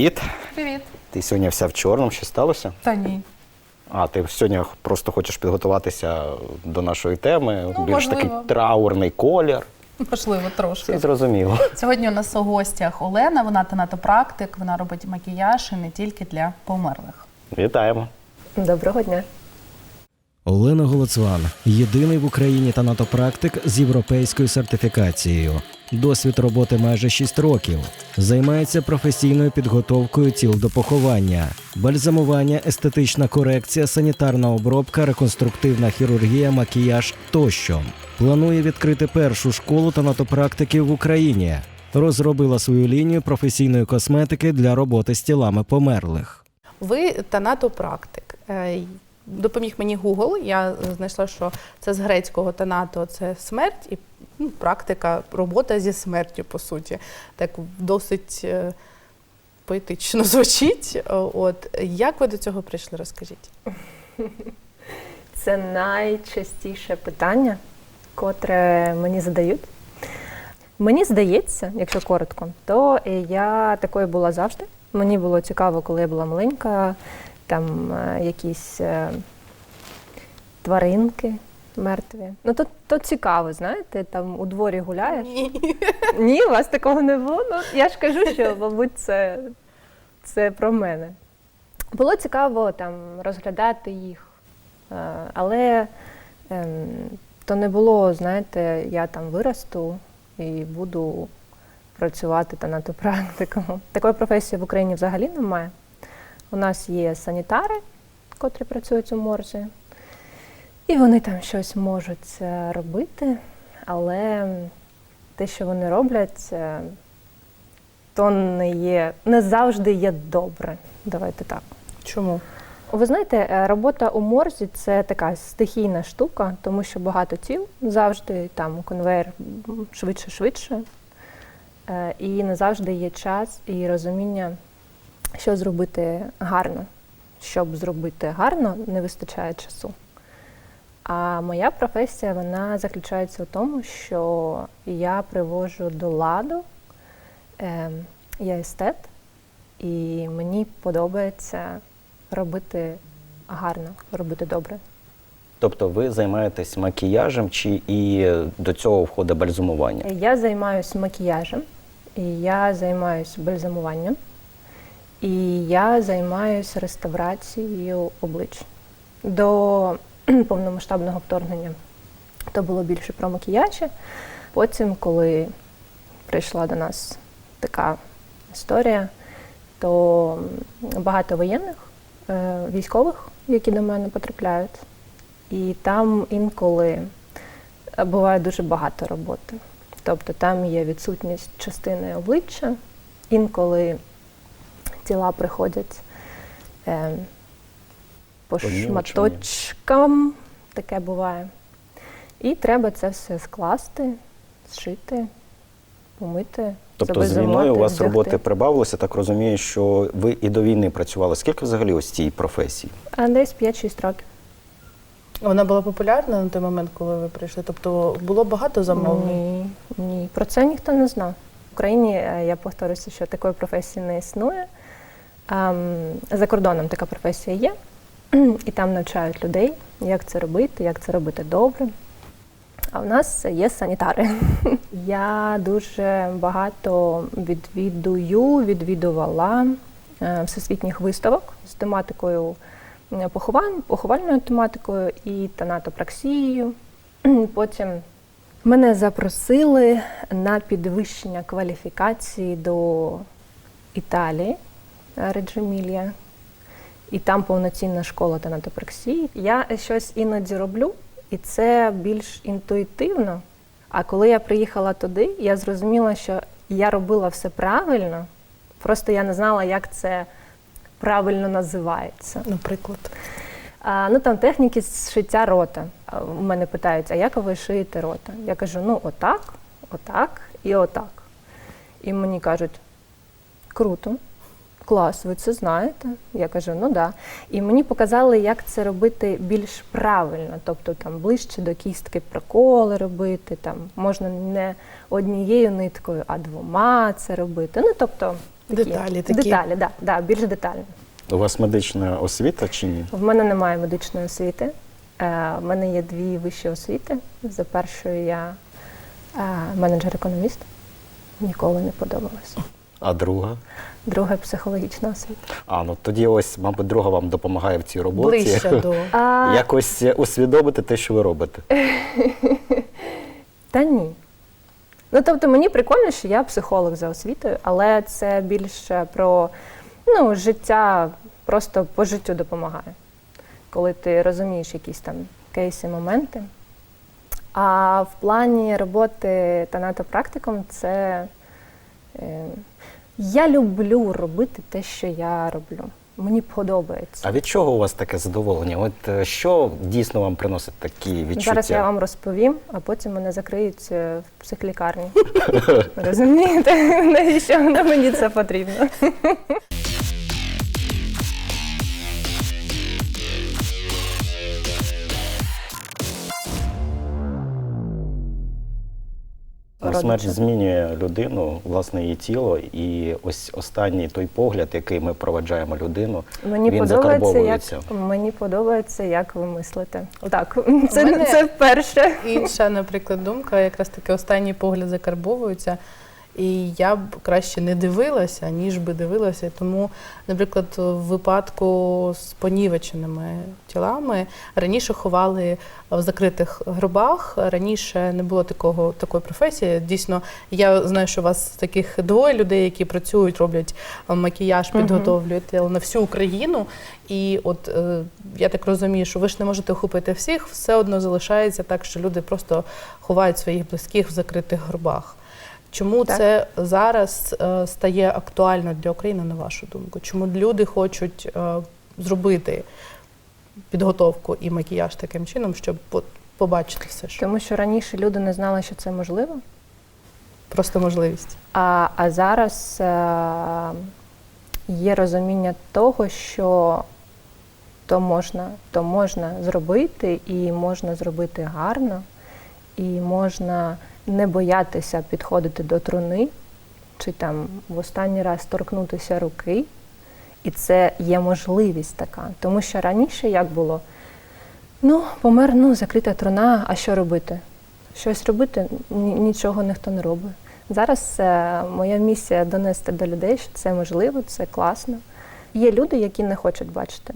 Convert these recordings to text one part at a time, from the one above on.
Привіт. Привіт. Ти сьогодні вся в чорному, що сталося? Та ні. А, ти сьогодні просто хочеш підготуватися до нашої теми. Ну, Більш можливо. такий траурний колір. Можливо, трошки. Це зрозуміло. Сьогодні у нас у гостях Олена, вона танатопрактик, вона робить макіяж і не тільки для померлих. Вітаємо. Доброго дня. Олена Голоцван єдиний в Україні танатопрактик з європейською сертифікацією. Досвід роботи майже 6 років. Займається професійною підготовкою тіл до поховання, бальзамування, естетична корекція, санітарна обробка, реконструктивна хірургія, макіяж тощо. Планує відкрити першу школу танатопрактиків в Україні. Розробила свою лінію професійної косметики для роботи з тілами померлих. Ви танатопрактик. Е, Допоміг мені Google. Я знайшла, що це з грецького танато це смерть і ну, практика, робота зі смертю, по суті. Так досить е, поетично звучить. Е, От як ви до цього прийшли? Розкажіть. Це найчастіше питання, котре мені задають. Мені здається, якщо коротко, то я такою була завжди. Мені було цікаво, коли я була маленька, там е, якісь е, тваринки мертві. Ну то, то цікаво, знаєте, там у дворі гуляєш. Ні, у вас такого не було. Ну, я ж кажу, що, мабуть, це, це про мене. Було цікаво там розглядати їх, е, але ем, то не було, знаєте, я там виросту і буду працювати танатопрактиком. Такої професії в Україні взагалі немає. У нас є санітари, котрі працюють у морзі, і вони там щось можуть е, робити, але те, що вони роблять, е, то не є не завжди є добре. Давайте так. Чому? Ви знаєте, е, робота у морзі це така стихійна штука, тому що багато тіл завжди там конвейер швидше-швидше. І не завжди є час і розуміння, що зробити гарно. Щоб зробити гарно, не вистачає часу. А моя професія вона заключається в тому, що я привожу до ладу, е, я естет, і мені подобається робити гарно, робити добре. Тобто ви займаєтесь макіяжем чи і до цього входить бальзамування? Я займаюся макіяжем, і я займаюся бальзамуванням, і я займаюся реставрацією облич. До повномасштабного вторгнення то було більше про макіяжі. Потім, коли прийшла до нас така історія, то багато воєнних, е, військових, які до мене потрапляють, і там інколи буває дуже багато роботи. Тобто там є відсутність частини обличчя, інколи тіла приходять е, по шматочкам, таке буває. І треба це все скласти, зшити, помити. Тобто з війною у вас вдягти. роботи прибавилося, так розумію, що ви і до війни працювали. Скільки взагалі ось цій професії? А десь 5-6 років. Вона була популярна на той момент, коли ви прийшли. Тобто було багато замовлень. Ні, ні. Про це ніхто не знав. В Україні е, я повторюся, що такої професії не існує. За кордоном така професія є, і там навчають людей, як це робити, як це робити добре. А в нас є санітари. Я дуже багато відвідую, відвідувала е, всесвітніх виставок з тематикою е, поховань, поховальною тематикою і танатопраксією. Потім мене запросили на підвищення кваліфікації до Італії Реджо Емілія. І там повноцінна школа танатопраксії. Я щось іноді роблю, і це більш інтуїтивно. А коли я приїхала туди, я зрозуміла, що я робила все правильно, просто я не знала, як це правильно називається. Наприклад. А, ну там техніки зшиття рота. У мене питають, а як ви шиєте рота? Я кажу, ну отак, отак і отак. І мені кажуть, круто, клас, ви це знаєте? Я кажу, ну да. І мені показали, як це робити більш правильно, тобто там ближче до кістки проколи робити, там можна не однією ниткою, а двома це робити. Ну тобто Деталі такі. Деталі, да, да, більш детально. У вас медична освіта чи ні? В мене немає медичної освіти. Е, В мене є дві вищі освіти. За першою я е, менеджер-економіст. Ніколи не подобалося. А друга? Друга психологічна освіта. А, ну тоді ось, мабуть, друга вам допомагає в цій роботі. Ближче до А, Якось усвідомити те, що ви робите. Та ні. Ну, тобто, мені прикольно, що я психолог за освітою, але це більше про ну, життя, просто по життю допомагає, коли ти розумієш якісь там кейси, моменти. А в плані роботи танатопрактиком це е, я люблю робити те, що я роблю. Мені подобається. А від чого у вас таке задоволення? От е, що дійсно вам приносить такі відчуття? Зараз я вам розповім, а потім мене закриють е, в психлікарні. Розумієте, навіщо мені це потрібно? Смерть змінює людину, власне, її тіло. І ось останній той погляд, який ми проведжаємо людину, Мені він подобається, закарбовується. як мені подобається, як ви мислите. Так, це, це перше. інша, наприклад, думка, якраз таки останній погляд закарбовується. І я б краще не дивилася, ніж би дивилася. Тому, наприклад, в випадку з понівеченими тілами раніше ховали в закритих гробах. Раніше не було такого такої професії. Дійсно, я знаю, що у вас таких двоє людей, які працюють, роблять е, макіяж, підготовлюють на всю Україну. І от е, я так розумію, що ви ж не можете охопити всіх, все одно залишається так, що люди просто ховають своїх близьких в закритих гробах. Чому Так. це зараз е, стає актуально для України, на вашу думку? Чому люди хочуть е, зробити підготовку і макіяж таким чином, щоб по- побачити все ж? Тому що раніше люди не знали, що це можливо. Просто можливість. А, а зараз е, є розуміння того, що то можна, то можна зробити, і можна зробити гарно, і можна не боятися підходити до труни, чи там в останній раз торкнутися руки. І це є можливість така. Тому що раніше як було? Ну, помер, ну, закрита труна, а що робити? Щось робити нічого ніхто не робить. Зараз е, моя місія донести до людей, що це можливо, це класно. Є люди, які не хочуть бачити.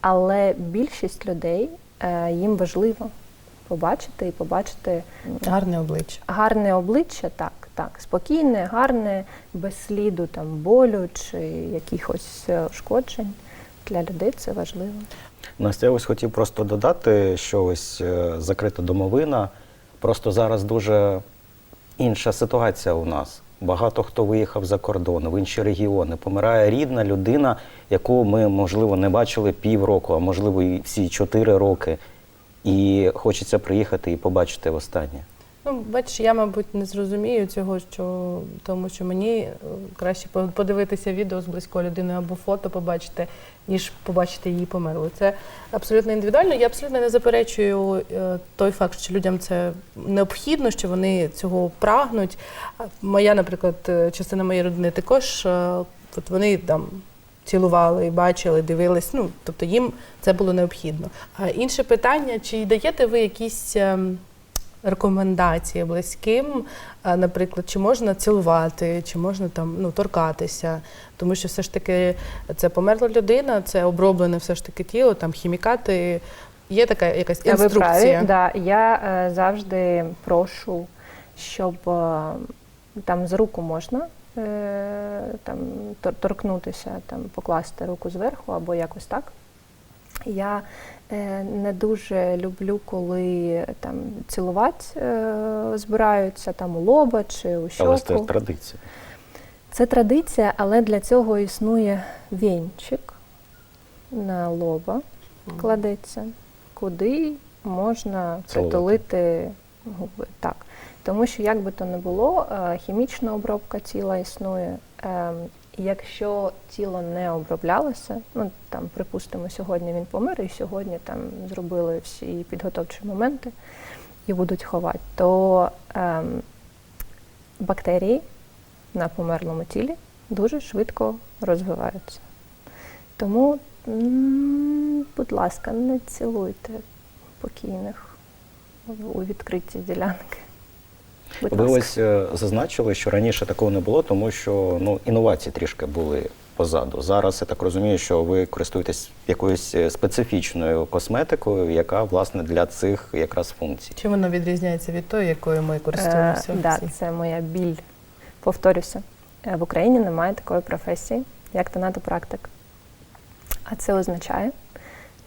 Але більшість людей е, їм важливо побачити і побачити Гарне обличчя. гарне обличчя, так, так, спокійне, гарне, без сліду там болю чи якихось е, ушкоджень. Для людей це важливо. Настя, я ось хотів просто додати, що ось е, закрита домовина. Просто зараз дуже інша ситуація у нас. Багато хто виїхав за кордон, в інші регіони. Помирає рідна людина, яку ми, можливо, не бачили півроку, а можливо, і всі чотири роки. І хочеться приїхати і побачити востаннє. Ну, бачиш, я, мабуть, не зрозумію цього, що тому що мені е, краще по- подивитися відео з близькою людиною або фото побачити, ніж побачити її померлу. Це абсолютно індивідуально. Я абсолютно не заперечую е, той факт, що людям це необхідно, що вони цього прагнуть. Моя, наприклад, е, частина моєї родини також, от вони там. Цілували, бачили, дивились. Ну тобто їм це було необхідно. А інше питання: чи даєте ви якісь ем, рекомендації близьким, наприклад, чи можна цілувати, чи можна там ну торкатися, тому що все ж таки це померла людина, це оброблене все ж таки тіло, там хімікати. Є така якась Ви інструкція. праві, да. Я е, завжди прошу, щоб е, там з руку можна там, торкнутися, там, покласти руку зверху або якось так. Я е, не дуже люблю, коли там цілувати е, збираються там у лоба чи у Але це традиція. Це традиція, але для цього існує вінчик на лоба, кладеться, куди можна Цілувати. притулити губи. Так. Тому що, як би то не було, е, хімічна обробка тіла існує. Ем, Якщо тіло не оброблялося, ну там, припустимо, сьогодні він помер, і сьогодні там зробили всі підготовчі моменти і будуть ховати, то ем, бактерії на померлому тілі дуже швидко розвиваються. Тому, будь ласка, не цілуйте покійних у відкриті ділянки. Будь Ви ласка. ось е, зазначили, що раніше такого не було, тому що ну, інновації трішки були позаду. Зараз я так розумію, що ви користуєтесь якоюсь е, специфічною косметикою, яка власне для цих якраз функцій. Чим воно відрізняється від тої, якою ми Е, користуємося? да, це моя біль. Повторюся, е, в Україні немає такої професії, як тонатопрактик. А це означає,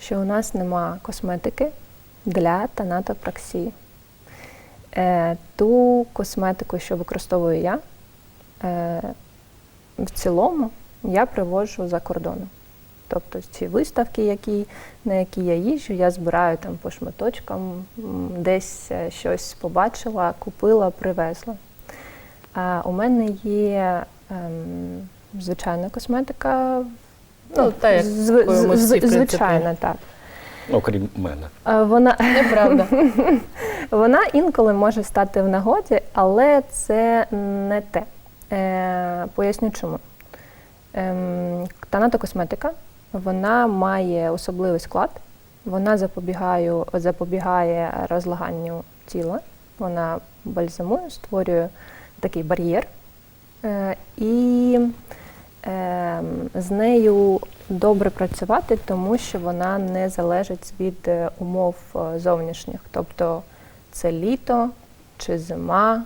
що у нас нема косметики для тонатопраксії. Е, ту косметику, що використовую я, е, в цілому я привожу за кордоном. Тобто ці виставки, які, на які я їжджу, я збираю там по шматочкам, десь е, щось побачила, купила, привезла. А у мене є ем, звичайна косметика. Ну, та, якою ми всі, в принципі. звичайна, так. Ну, крім мене. Е, Вона, Неправда. вона інколи може стати в нагоді, але це не те. Е, поясню чому. Ем, Танатокосметика вона має особливий склад, вона запобігає, запобігає розлаганню тіла, вона бальзамує, створює такий бар'єр. Е, і з нею добре працювати, тому що вона не залежить від е, умов е, зовнішніх. Тобто це літо, чи зима,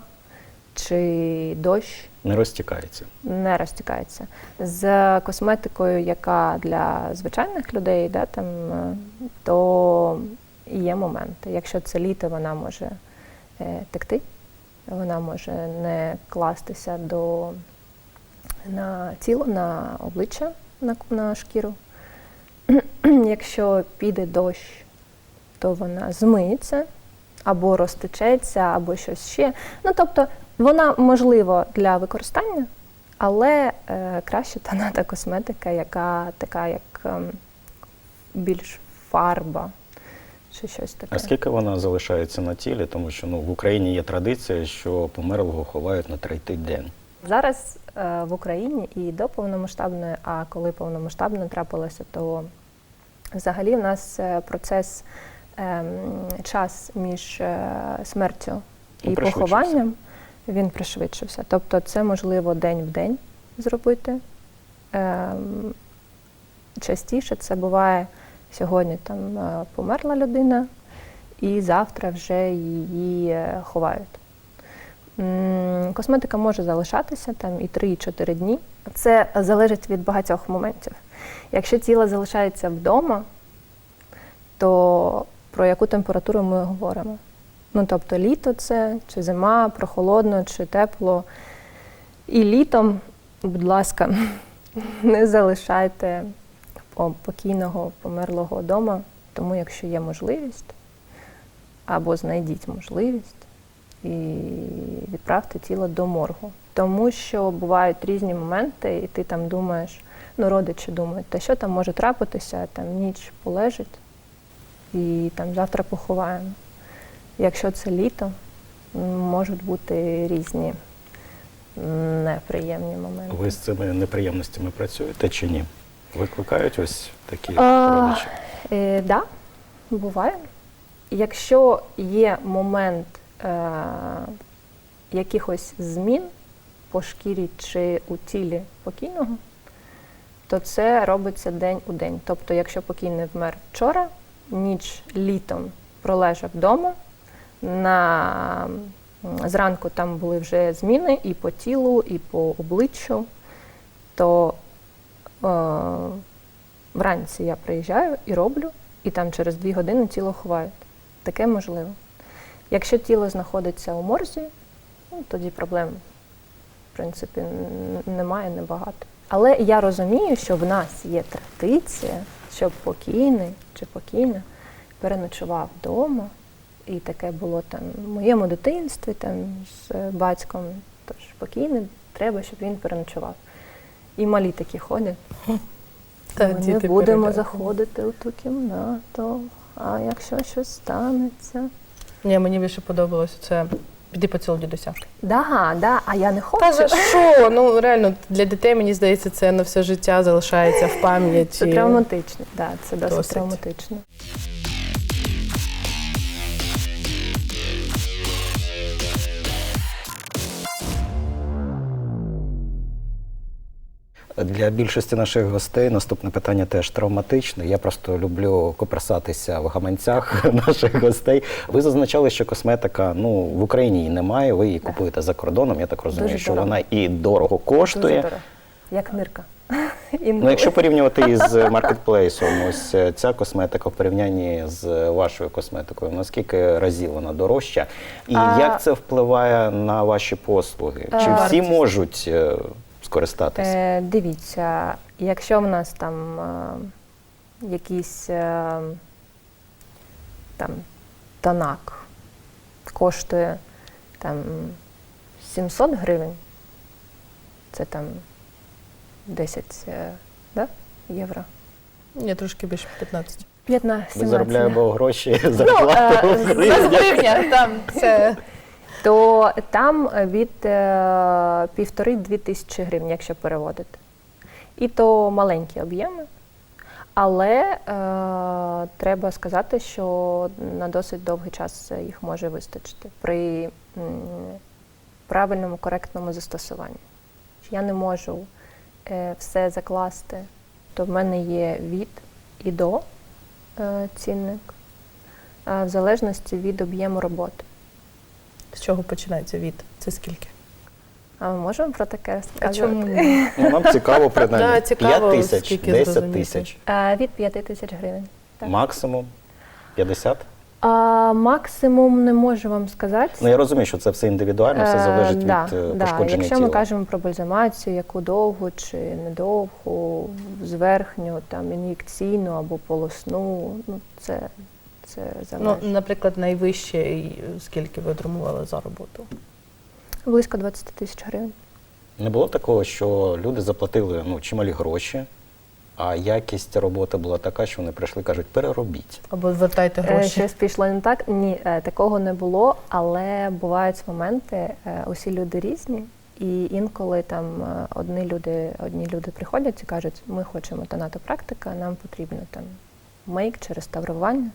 чи дощ Не розтікається. не розтікається. З косметикою, яка для звичайних людей, да, там, е, то є моменти. Якщо це літо, вона може е, текти, вона може не кластися до, на тіло, на обличчя, на, на шкіру. Якщо піде дощ, то вона змиється або розтечеться, або щось ще. Ну, тобто, вона можлива для використання, але е, краще тоната косметика, яка така, як ем, більш фарба чи щось таке. А скільки вона залишається на тілі? Тому що ну, в Україні є традиція, що померлого ховають на третій день. Зараз е, в Україні і до повномасштабної, а коли повномасштабно трапилося, то взагалі в нас е, процес ем, час між е, смертю і похованням він пришвидшився. Тобто це можливо день в день зробити. Ем, частіше це буває сьогодні там е, померла людина, і завтра вже її е, ховають. Косметика може залишатися там і 3-4 дні. Це залежить від багатьох моментів. Якщо тіло залишається вдома, то про яку температуру ми говоримо? Ну, тобто літо це, чи зима, прохолодно, чи тепло. І літом, будь ласка, не залишайте покійного, померлого вдома, тому якщо є можливість, або знайдіть можливість і відправте тіло до моргу. Тому що бувають різні моменти, і ти там думаєш, ну, родичі думають, та що там може трапитися, там ніч полежить і там завтра поховаємо. Якщо це літо, можуть бути різні неприємні моменти. Ви з цими неприємностями працюєте чи ні? Викликають ось такі А, родичі? Е, да, буває. Якщо є момент е, якихось змін по шкірі чи у тілі покійного, то це робиться день у день. Тобто, якщо покійний вмер вчора, ніч літом пролежав вдома, на, зранку там були вже зміни і по тілу, і по обличчю, то е, вранці я приїжджаю і роблю, і там через дві години тіло ховають. Таке можливо. Якщо тіло знаходиться у морзі, ну, тоді проблем, в принципі, немає небагато. Але я розумію, що в нас є традиція, щоб покійний чи покійна переночував вдома. І таке було там в моєму дитинстві, там з батьком. Тож покійний, треба, щоб він переночував. І малі такі ходять. Та, Ми не будемо перелягають. заходити у ту кімнату. А якщо щось станеться, Ні, мені більше подобалося це Піди поцілуй дідуся. Да, да, а я не хочу. Та за що? Ну реально для дітей мені здається, це на все життя залишається в пам'яті. Це травматично, да, це досить, Досить. травматично. Для більшості наших гостей наступне питання теж травматичне. Я просто люблю коперсатися в гаманцях наших гостей. Ви зазначали, що косметика ну в Україні її немає. Ви її купуєте за кордоном. Я так розумію, Дуже що дорого. вона і дорого коштує. Дуже дорого. Як нирка. Ну, якщо порівнювати із маркетплейсом, ось е, ця косметика в порівнянні з вашою косметикою, наскільки разів вона дорожча? І А- як це впливає на ваші послуги? Чи всі можуть е, скористатися? Е, дивіться, якщо в нас там е, якийсь е, там тонак коштує там 700 гривень, це там 10 е, да? євро. Ні, трошки більше 15. 15 Ви заробляємо гроші Ну, зарплату е, в з- Гривня, там це то там від е, півтори-дві тисячі гривень, якщо переводити. І то маленькі об'єми. Але е, треба сказати, що на досить довгий час їх може вистачити при м, правильному, коректному застосуванні. Я не можу е, все закласти, то в мене є від і до е, цінник, е, в залежності від об'єму роботи. З чого починається від? Це скільки? А ми можемо про таке А чому ні? Ну, нам цікаво принаймні. Да, цікаво, 5 тисяч, скільки 10 зрозуміти. тисяч. Е, Від 5 тисяч гривень. Так. Максимум 50? А, максимум не можу вам сказати. Ну я розумію, що це все індивідуально, все Е, залежить да, від е, да. пошкодження Якщо тіла. ми кажемо про бальзамацію, яку довгу чи недовгу, зверхню, там ін'єкційну або полосну, ну це, це Ну, наприклад, найвище, скільки ви отримували за роботу? Близько 20 тисяч гривень. Не було такого, що люди заплатили ну, чималі гроші, а якість роботи була така, що вони прийшли і кажуть, переробіть. Або звертайте Е, гроші. Щось пішло не так. Ні, е, такого не було, але бувають моменти, е, усі люди різні, і інколи там е, одні люди, одні люди приходять і кажуть, ми хочемо тонатопрактика, нам потрібно там мейк чи реставрування.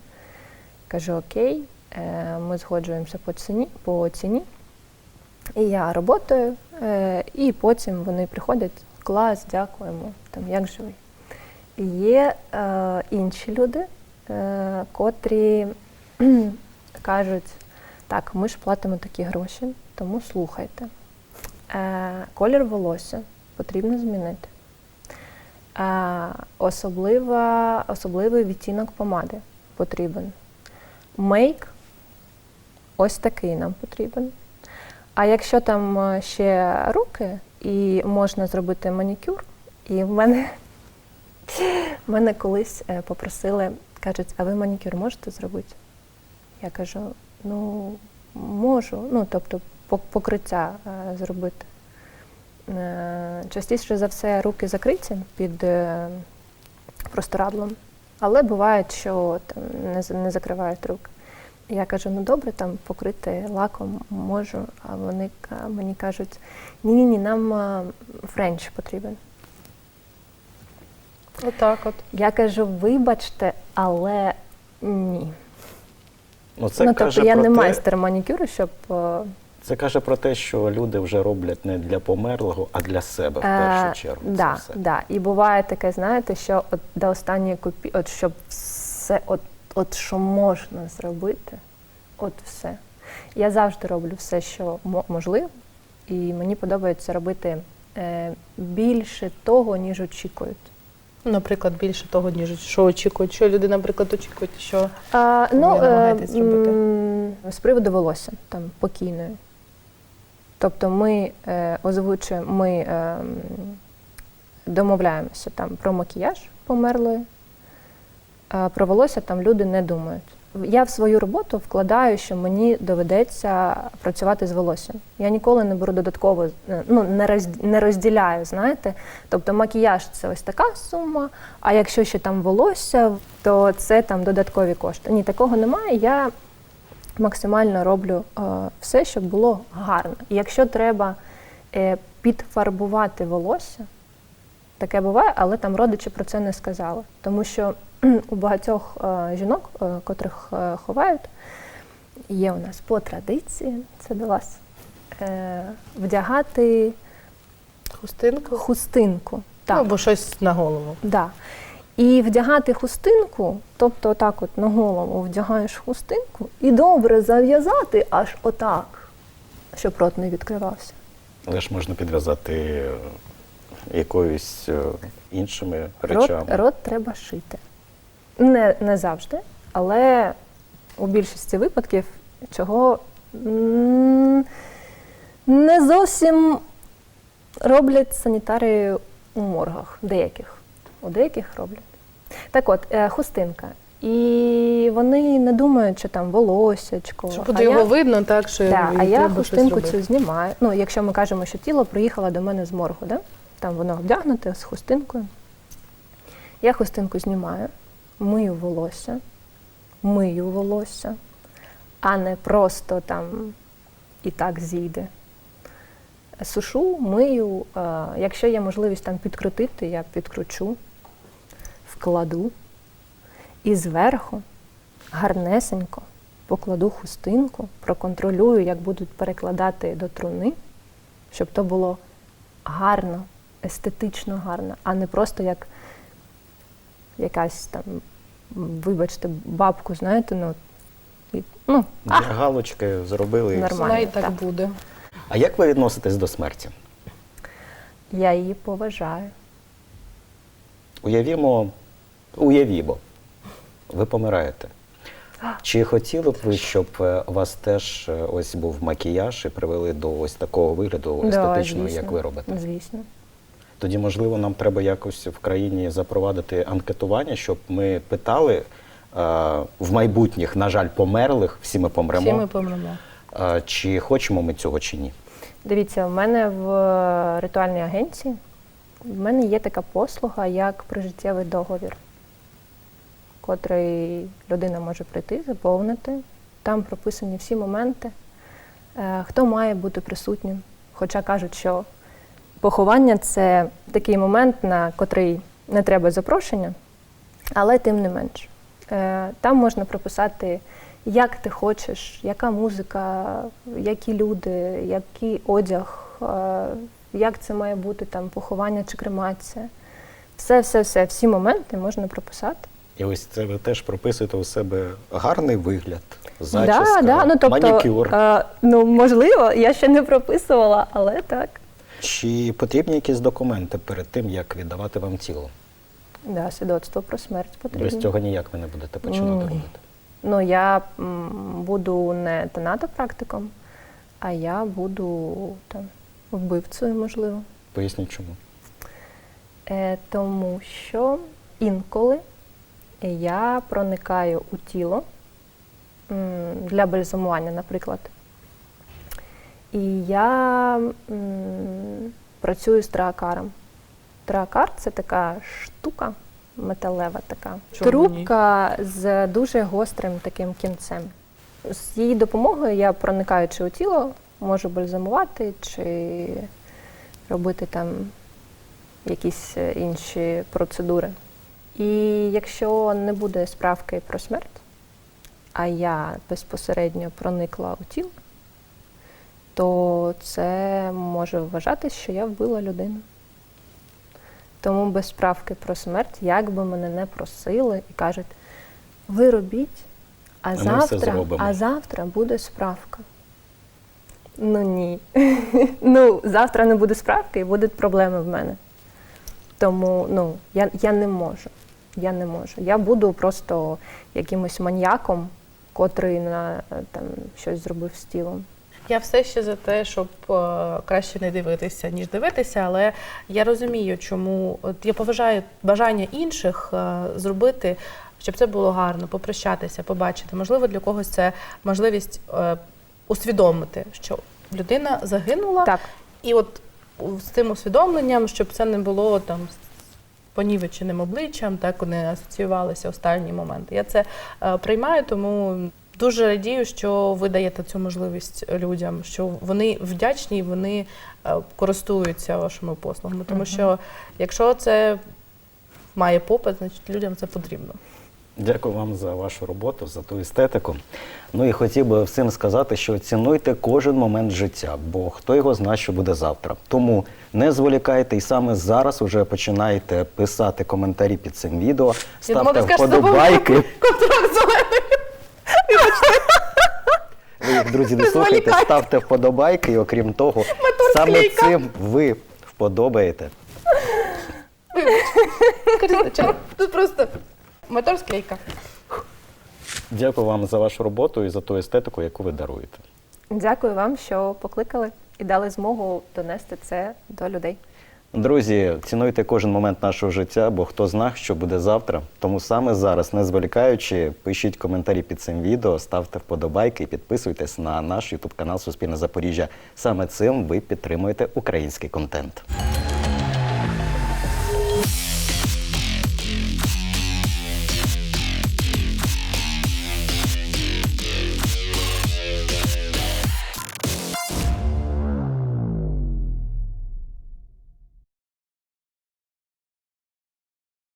Кажу, окей, е, ми згоджуємося по ціні, по ціні. І я роботаю, е, і потім вони приходять, клас, дякуємо, там як живий. Є е, інші люди, е, котрі кажуть, так, ми ж платимо такі гроші, тому слухайте. Е, колір волосся потрібно змінити. Е, особлива, особливий відтінок помади потрібен. Мейк ось такий нам потрібен. А якщо там е, ще руки і можна зробити манікюр, і в мене мене колись е, попросили, кажуть, а ви манікюр можете зробити? Я кажу, ну можу, ну тобто покриття е, зробити. Частіше за все руки закриті під простирадлом, але буває, що там не, не закривають руки. Я кажу, ну добре, там покрити лаком можу, а вони мені кажуть, ні-ні, ні, нам френч потрібен. Отак от. Я кажу, вибачте, але ні. Ну, це ну, каже тобто я про не те, майстер манікюру, щоб е, Це каже про те, що люди вже роблять не для померлого, а для себе в е, першу чергу. це да, все. да. І буває таке, знаєте, що от до останньої копі, от щоб все, от, от що можна зробити, от все. Я завжди роблю все, що мо- можливо, і мені подобається робити е, більше того, ніж очікують. Наприклад, більше того, ніж що очікують. Що люди, наприклад, очікують, що А, ну, е, намагаєтесь робити? з приводу волосся, там, покійної. Тобто ми е, озвучуємо, ми е, домовляємося там про макіяж померлої, про волосся там люди не думають. Я в свою роботу вкладаю, що мені доведеться працювати з волоссям. Я ніколи не беру додатково, е, ну не розділяю, знаєте. Тобто макіяж це ось така сума, а якщо ще там волосся, то це там додаткові кошти. Ні, такого немає. Я максимально роблю е, все, щоб було гарно. І якщо треба е, підфарбувати волосся, таке буває, але там родичі про це не сказали. Тому що у багатьох е, жінок, котрих ховають, є у нас по традиції, це до вас, вдягати Хустинку. хустинку. Ну, або щось на голову. Да. І вдягати хустинку, тобто отак от на голову вдягаєш хустинку, і добре зав'язати аж отак, щоб рот не відкривався. Але ж можна підв'язати е, якоюсь е, іншими речами. рот треба шити. Не, не завжди, але у більшості випадків, чого не зовсім роблять санітари у моргах, деяких. У деяких роблять. Так от, е, хустинка. І вони не думають, що там волосячко. Щоб а буде я- його видно, так що Да, а я хустинку цю знімаю. Ну, якщо ми кажемо, що тіло приїхало до мене з моргу, да? там воно вдягнуте з хустинкою. Я хустинку знімаю, мию волосся, мию волосся, а не просто там і так зійде. Сушу, мию. е, Якщо є можливість там підкрутити, я підкручу, вкладу. І зверху гарнесенько покладу хустинку, проконтролюю, як будуть перекладати до труни, щоб то було гарно, естетично гарно, а не просто як якась там, вибачте, бабку, знаєте, ну, і, ну галочки зробили. і все. Нормально. І так так. буде. А як ви відноситесь до смерті? я її поважаю. Уявімо, уявімо, ви помираєте. Чи хотіли б ви, щоб е, у вас теж е, ось був макіяж і привели до ось такого вигляду естетичного, як ви робите? Звісно. Тоді, можливо, нам треба якось в країні запровадити анкетування, щоб ми питали е, в майбутніх, на жаль, померлих, всі ми помремо, Всі ми помремо. е, чи хочемо ми цього чи ні. Дивіться, в мене в ритуальній агенції в мене є така послуга, як прижиттєвий договір, котрий людина може прийти, заповнити. Там прописані всі моменти, е, хто має бути присутнім. Хоча кажуть, що поховання це такий момент, на котрий не треба запрошення, але тим не менш. Е, Там можна прописати, як ти хочеш, яка музика, які люди, який одяг, е, як це має бути там поховання чи кремація. Все, все, все, всі моменти можна прописати. І ось це ви теж прописуєте у себе гарний вигляд, зачіска, да, да, ну, тобто, манікюр. Е, ну, можливо, я ще не прописувала, але так. Чи потрібні якісь документи перед тим, як віддавати вам тіло? Да, свідоцтво про смерть потрібно. Без цього ніяк ви не будете починати робити. Ну, я м, буду не тонатопрактиком, а я буду там вбивцею, можливо. Поясніть чому. Е, тому що інколи я проникаю у тіло для бальзамування, наприклад. І я працюю з траакаром. Траакар це така штука металева така. Чому ні? Трубка з дуже гострим таким кінцем. З її допомогою я, проникаючи у тіло, можу бальзамувати чи робити там якісь е, інші процедури. І якщо не буде справки про смерть, а я безпосередньо проникла у тіло, то це може вважатись, що я вбила людину. Тому без справки про смерть, як би мене не просили і кажуть, ви робіть, а все завтра, а завтра буде справка. Ну ні. ну, завтра не буде справки і будуть проблеми в мене. Тому ну, я, я не можу. Я не можу. Я буду просто якимось маньяком, котрий на е, там щось зробив з тілом. Я все ще за те, щоб е, краще не дивитися, ніж дивитися, але я розумію, чому от я поважаю бажання інших е, зробити, щоб це було гарно, попрощатися, побачити. Можливо, для когось це можливість усвідомити, що людина загинула, Так, і от з цим усвідомленням, щоб це не було там понівеченим обличчям, так вони асоціювалися останні моменти. Я це е, приймаю, тому дуже радію, що ви даєте цю можливість людям, що вони вдячні, і вони е, користуються вашими послугами. Тому що якщо це має попит, значить людям це потрібно. Дякую вам за вашу роботу, за ту естетику. Ну і хотів би всім сказати, що цінуйте кожен момент життя, бо хто його знає, що буде завтра. Тому не зволікайте і саме зараз вже починайте писати коментарі під цим відео, ставте вподобайки. Контракт зелений. Ви їх, друзі, не слухайте, ставте вподобайки, і окрім того, саме цим ви вподобаєте. Тут просто мотор склейка. Дякую вам за вашу роботу і за ту естетику, яку ви даруєте. Дякую вам, що покликали і дали змогу донести це до людей. Друзі, цінуйте кожен момент нашого життя, бо хто знає, що буде завтра. Тому саме зараз, не зволікаючи, пишіть коментарі під цим відео, ставте вподобайки і підписуйтесь на наш ютуб канал Суспільне Запоріжжя. Саме цим ви підтримуєте український контент.